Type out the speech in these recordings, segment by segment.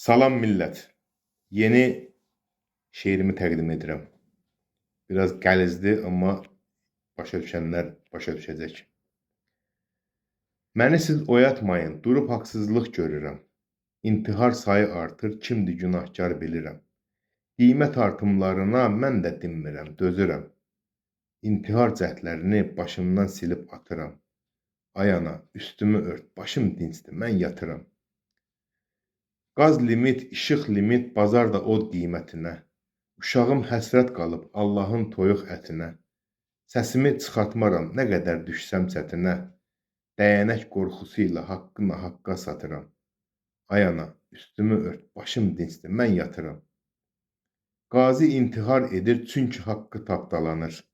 Salam millət. Yeni şeirimi təqdim edirəm. Biraz qəlizdir, amma başa düşənlər başa düşəcək. Məni siz oyatmayın, durub haqsızlıq görürəm. İntihar sayı artır, kimdir günahkar bilirəm. Qiymət artımlarına mən də dinmirəm, dözürəm. İntihar cəhdlərini başımdan silib atıram. Ay ana, üstümü ört, başım dincdir, mən yatıram. Qaz limit, işıq limit, bazarda od qiymətinə. Uşağım həsrət qalıb Allahın toyuq ətinə. Səsimi çıxartmaram, nə qədər düşsəm çətinə. Dəyənək qorxusu ilə haqqı nahaqqa satıram. Ay ana, üstümü ört, başım dincdir, mən yatıram. Qazi intihar edir, çünki haqqı tapdalanır.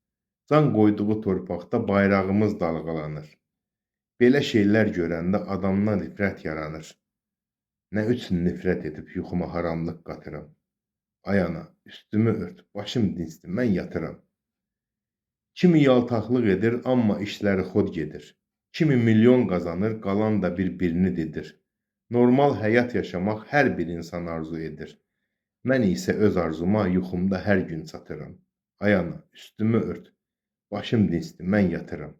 Can qoyduğu torpaqda bayrağımız dalğalanır. Belə şeylər görəndə adamdan nifrət yaranır. Nə üçün nifrət edib yuxuma haramlıq qatıram? Ay ana, üstümü ört, başım dincdir, mən yatıram. Kimi yaltaqlıq edir, amma işləri xod gedir. Kimi milyon qazanır, qalan da bir-birini didir. Normal həyat yaşamaq hər bir insan arzu edir. Mən isə öz arzuma yuxumda hər gün çatıram. Ay ana, üstümü ört, başım dincdir, mən yatıram.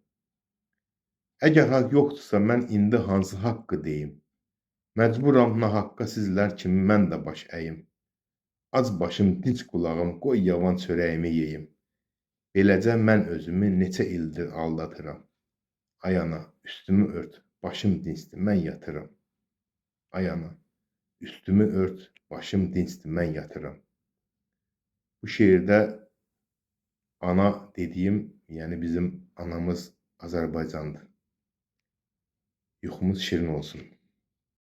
Əgər haqq yoxdursa, mən indi hansı haqqı deyim? Məcburam nahaqqa sizlər kimi mən də baş əyim. Ac başım, dinc qulağım, qoy yavan çörəyimi yeyim. Beləcə mən özümü neçə ildir aldatıram. Ay ana, üstümü ört, başım dincdir, mən yatıram. Ay ana, üstümü ört, başım dincdir, mən yatıram. Bu şeirdə ana dediyim, yəni bizim anamız Azərbaycandır. Yuxumuz şirin olsun.